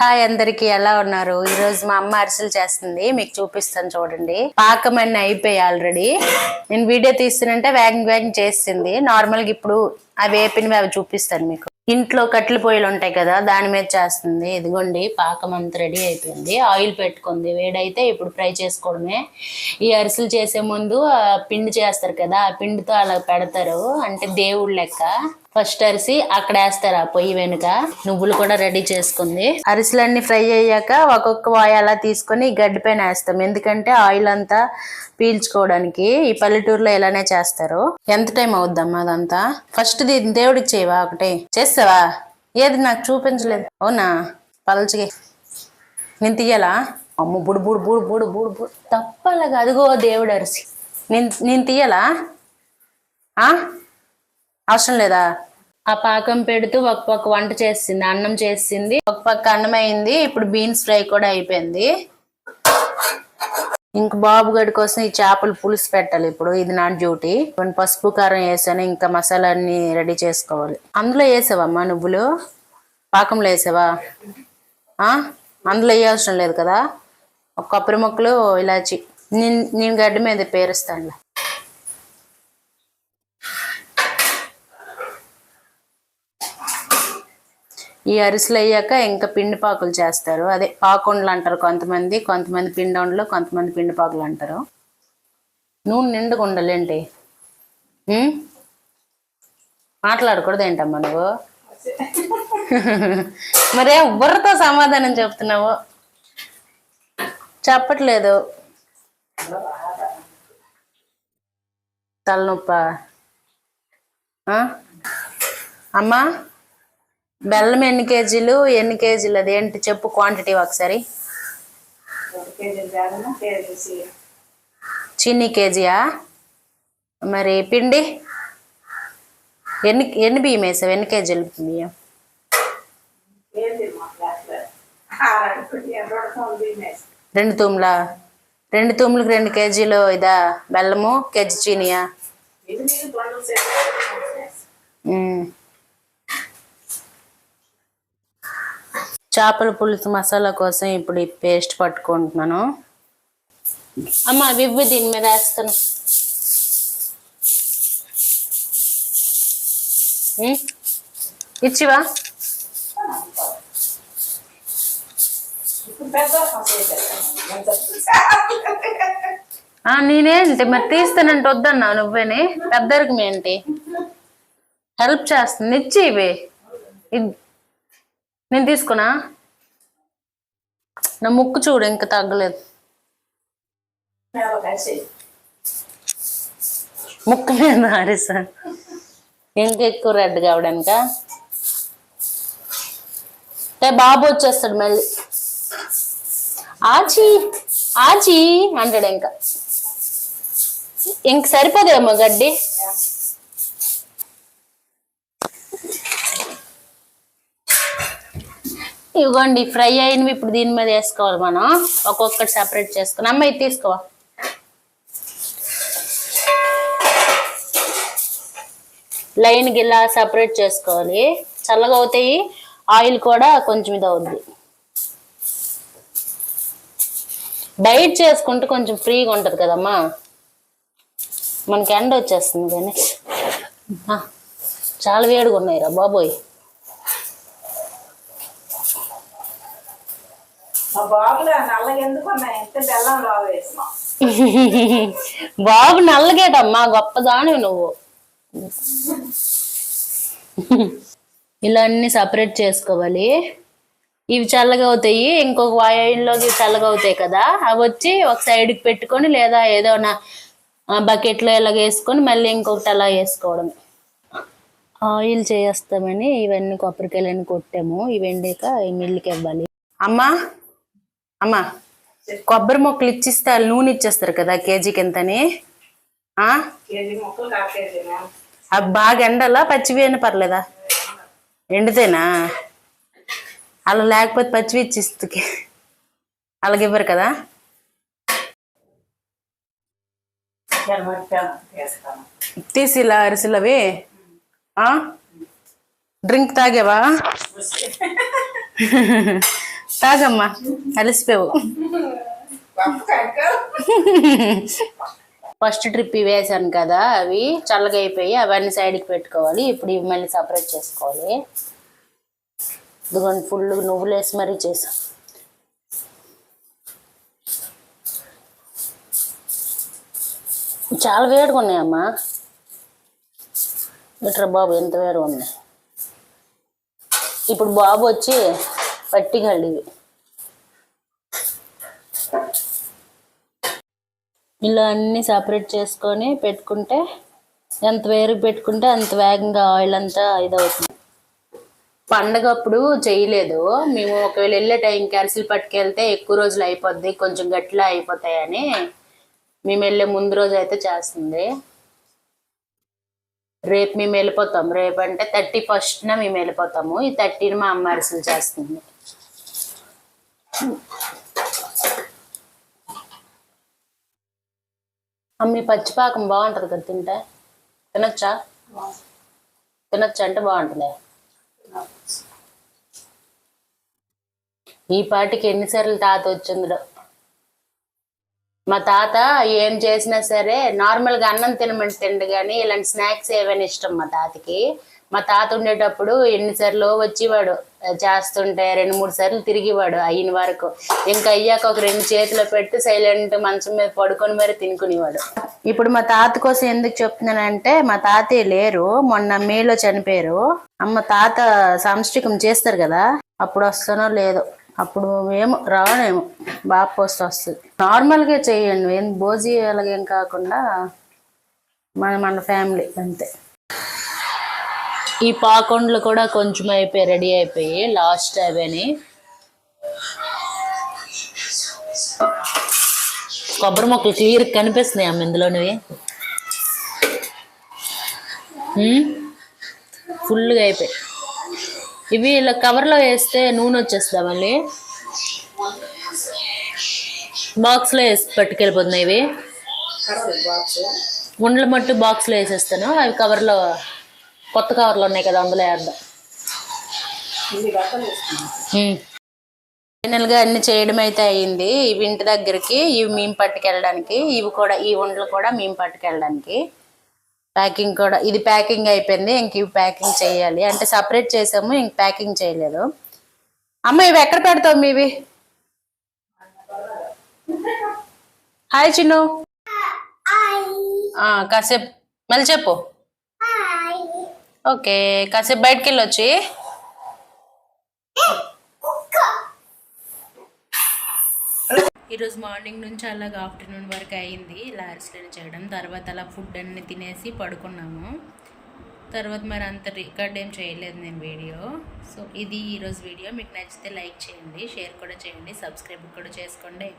Hi అందరికి ఎలా ఉన్నారు? ఈ రోజు మా అమ్మ అరిసెలు చేస్తుంది. మీకు చూపిస్తాను చూడండి. పాకం అన్ని అయిపోయి ఆల్రెడీ నేను వీడియో తీస్తున్నంటే వ్యాగింగ్ వ్యాగింగ్ చేస్తుంది. నార్మల్గా ఇప్పుడు అవి వేపినవి అవి చూపిస్తాను మీకు. ఇంట్లో కట్టెల పొయ్యిలు ఉంటాయి కదా దాని మీద చేస్తుంది. ఇదిగోండి పాకం అంతా రెడీ అయిపోయింది. ఆయిల్ పెట్టుకుంది. వేడైతే ఇప్పుడు ఫ్రై చేసుకోవడమే. ఈ అరిసెలు చేసే ముందు పిండి చేస్తారు కదా ఆ పిండితో అలా పెడతారు. అంటే దేవుడు లెక్క. ఫస్ట్ అరిసి అక్కడ వేస్తారు ఆ పొయ్యి వెనుక. నువ్వులు కూడా రెడీ చేసుకుంది. అరిసెలన్నీ ఫ్రై అయ్యాక ఒక్కొక్క వాయి అలా తీసుకొని గడ్డి పైన వేస్తాం. ఎందుకంటే ఆయిల్ అంతా పీల్చుకోవడానికి ఈ పల్లెటూరులో ఇలానే చేస్తారు. ఎంత టైం అవుద్దమ్మా అదంతా? ఫస్ట్ దేవుడికి చేయవా ఒకటి? చేస్తావా? ఏది నాకు చూపించలేదు. అవునా? పలచగా నేను తీయాలా? అమ్మ బుడు బుడు బుడు బుడు బుడు బుడు. తప్పలాగా అదిగో దేవుడు అరిసి. నేను నేను తీయాలా? ఆ? అవసరం లేదా? ఆ పాకం పెడుతూ ఒక పక్క వంట చేసింది అన్నం చేసింది. ఒక పక్క అన్నం అయింది ఇప్పుడు బీన్స్ ఫ్రై కూడా అయిపోయింది. ఇంక బాబు గడి కోసం ఈ చేపలు పులుసు పెట్టాలి ఇప్పుడు ఇది నా డ్యూటీ. కొన్ని పసుపు కారం వేసాను ఇంకా మసాలా అన్ని రెడీ చేసుకోవాలి. అందులో వేసావమ్మా నువ్వులు? పాకంలో వేసావా? ఆ? అందులో వేయవసరం లేదు కదా? ఒక కొబ్బరి ముక్కలు ఇలాచి. నేను నేను గడ్డి మీద పేరుస్తాను ఈ అరిసెలు అయ్యాక ఇంకా పిండి పాకులు చేస్తారు. అదే పాకుండలు అంటారు కొంతమంది కొంతమంది పిండి వండలు కొంతమంది పిండి పాకులు అంటారు. నూనె నిండుగా ఉండాలేంటి? మాట్లాడకూడదు ఏంటమ్మా నువ్వు? మరే బుర్రతో సమాధానం చెప్తున్నావు? చెప్పట్లేదు. తలనొప్ప? అమ్మా? బెల్లం ఎన్ని కేజీలు ఎన్ని కేజీలు అది ఏంటి? చెప్పు క్వాంటిటీ ఒకసారి. చిన్ని కేజీయా? మరి పిండి? ఎన్ని ఎన్ని బియ్యం వేసావు? ఎన్ని కేజీలు బియ్యం? రెండు తూములా రెండు తూములకు రెండు కేజీలు ఇదా బెల్లము కేజీ చీనియా చేపల పులుసు మసాలా కోసం ఇప్పుడు ఈ పేస్ట్ పట్టుకుంటున్నాను. అమ్మ వివ్వు దీని మీద వేస్తాను. ఇచ్చివా? నేనేంటి? మరి తీస్తానంటే వద్దన్నా నువ్వేని? పెద్దరికి ఏంటి? హెల్ప్ చేస్తుంది. ఇచ్చి ఇవి. నేను తీసుకున్నా? నా ముక్కు చూడు ఇంకా తగ్గలేదు. ముక్కు మీద ఆరేసా. ఇంకా ఎక్కువ రెడ్ కావడానిక? బాబు వచ్చేస్తాడు మళ్ళీ. ఆచి ఆచి అంటాడు ఇంకా. ఇంక సరిపోదేమో గడ్డి? ఇవ్వండి ఫ్రై అయినవి ఇప్పుడు దీని మీద వేసుకోవాలి మనం. ఒక్కొక్కటి సపరేట్ చేసుకుని. అమ్మ ఇది తీసుకోవా? లైన్ గిలా సెపరేట్ చేసుకోవాలి. చల్లగా అవుతాయి. ఆయిల్ కూడా కొంచెం ఇది అవుద్ది. బయట చేసుకుంటే కొంచెం ఫ్రీగా ఉంటుంది కదమ్మా. మనకి ఎండ వచ్చేస్తుంది కానీ. చాలా వేడిగా ఉన్నాయి రా బాబోయ్. బాబులు నల్లగా ఎందుకు ఎంత బెల్లం లాగా వేసినాం. బాబు నల్లగేటమ్మా గొప్పదాని నువ్వు. ఇలా అన్ని సపరేట్ చేసుకోవాలి. ఇవి చల్లగా అవుతాయి ఇంకొక ఆయిల్లోకి చల్లగా అవుతాయి కదా. అవి వచ్చి ఒక సైడ్కి పెట్టుకొని లేదా ఏదో నా బకెట్లో ఇలా వేసుకొని మళ్ళీ ఇంకొకటి అలా వేసుకోవడం. ఆయిల్ చేస్తామని ఇవన్నీ కొబ్బరికాయలన్నీ కొట్టాము. ఇవి ఎండాక ఈ మిల్లుకి ఇవ్వాలి. అమ్మా అమ్మా కొబ్బరి మొక్కలు ఇచ్చిస్తే వాళ్ళు నూనె ఇచ్చేస్తారు కదా కేజీకి ఎంతని? అవి బాగా ఎండలా? పచ్చివి అయినా పర్లేదా? ఎండితేనా? అలా లేకపోతే పచ్చివి ఇచ్చిస్తుంది అలాగే ఇవ్వరు కదా? తీసి ఇలా అరిసెలు అవి డ్రింక్ తాగావా? కాదమ్మా కలిసిపోవు. ఫస్ట్ ట్రిప్ ఇవి వేసాను కదా అవి చల్లగా అయిపోయి అవన్నీ సైడ్కి పెట్టుకోవాలి. ఇప్పుడు ఇవి మళ్ళీ సపరేట్ చేసుకోవాలి. ఇదిగోండి ఫుల్ నువ్వులు వేసి మరీ చేసా. చాలా వేడిగా ఉన్నాయమ్మా. ఇట్రా బాబు ఎంత వేడిగా ఉన్నాయి. ఇప్పుడు బాబు వచ్చి పట్టిగళ్ళు ఇవి ఇలా అన్ని సపరేట్ చేసుకొని పెట్టుకుంటే ఎంత వేరుగా పెట్టుకుంటే అంత వేగంగా ఆయిల్ అంతా ఇదవుతుంది. పండగప్పుడు చేయలేదు. మేము ఒకవేళ వెళ్ళే టైం క్యాన్సిల్ పట్టుకెళ్తే ఎక్కువ రోజులు అయిపోద్ది కొంచెం గట్టిలా అయిపోతాయని మేము వెళ్ళే ముందు రోజు అయితే చేస్తుంది. రేపు మేము వెళ్ళిపోతాం. రేపు అంటే థర్టీ ఫస్ట్న మేము వెళ్ళిపోతాము. ఈ థర్టీని మా అమ్మ అరిసెలు చేస్తుంది. అమ్మి పచ్చిపాకం బాగుంటుంది కదా తింటే? తినొచ్చా? తినొచ్చా అంటే బాగుంటుంది. ఈ పాటికి ఎన్నిసార్లు తాత వచ్చిందో మా తాత ఏం చేసినా సరే నార్మల్గా అన్నం తినమని తిండు కానీ ఇలాంటి స్నాక్స్ ఏవైనా ఇష్టం మా తాతకి. మా తాత ఉండేటప్పుడు ఎన్నిసార్లు వచ్చేవాడు చేస్తుంటే రెండు మూడు సార్లు తిరిగేవాడు అయిన వరకు. ఇంకా అయ్యాక ఒక రెండు చేతిలో పెట్టి సైలెంట్ మంచం మీద పడుకొని మరి తినుకునేవాడు. ఇప్పుడు మా తాత కోసం ఎందుకు చెప్తున్నానంటే మా తాతయ్య లేరు మొన్న మేలో చనిపోయారు. అమ్మ తాత సాంస్టికం చేస్తారు కదా అప్పుడు వస్తానో లేదో. అప్పుడు ఏమో రావనేమో బాగా పోస్ట్ వస్తుంది. నార్మల్గా చేయండి ఏం భోజీ అలాగేం కాకుండా మన మన ఫ్యామిలీ అంతే. ఈ పాకొండలు కూడా కొంచెం అయిపోయి రెడీ అయిపోయి లాస్ట్ అవని. కొబ్బరి మొక్కలు క్లియర్ కనిపిస్తున్నాయి అమ్మ ఇందులోనివి ఫుల్గా అయిపోయి. ఇవి ఇలా కవర్లో వేస్తే నూనె వచ్చేస్తుందా మళ్ళీ? బాక్స్లో వేసి పట్టుకెళ్ళిపోతున్నాయి ఇవి. ఉండలు మట్టు బాక్స్లో వేసేస్తాను అవి కవర్లో కొత్త కవర్లు ఉన్నాయి కదా అందులో వేద్దాం. ఫైనల్గా అన్ని చేయడం అయితే అయ్యింది. ఇవి ఇంటి దగ్గరికి ఇవి మేము పట్టుకెళ్ళడానికి ఇవి కూడా ఈ ఉండలు కూడా మేము పట్టుకెళ్ళడానికి. ప్యాకింగ్ కూడా ఇది ప్యాకింగ్ అయిపోయింది. ఇంక ఇవి ప్యాకింగ్ చేయాలి. అంటే సపరేట్ చేసాము ఇంక ప్యాకింగ్ చేయలేదు. అమ్మ ఇవి ఎక్కడ పెడతావు మీవి? హాయ్ చిన్ను ఆ, కాసేపు మళ్ళీ చెప్పు. ఓకే కాసేపు బయటికి వెళ్ళొచ్చి ఈరోజు మార్నింగ్ నుంచి అలాగ ఆఫ్టర్నూన్ వరకు అయింది. లారీస్ అరిసెలు చేయడం తర్వాత అలా ఫుడ్ అన్ని తినేసి పడుకున్నాము. తర్వాత మరి అంత రికార్డ్ ఏం చేయలేదు నేను వీడియో. సో ఇది ఈరోజు వీడియో. మీకు నచ్చితే లైక్ చేయండి షేర్ కూడా చేయండి సబ్స్క్రైబ్ కూడా చేసుకోండి.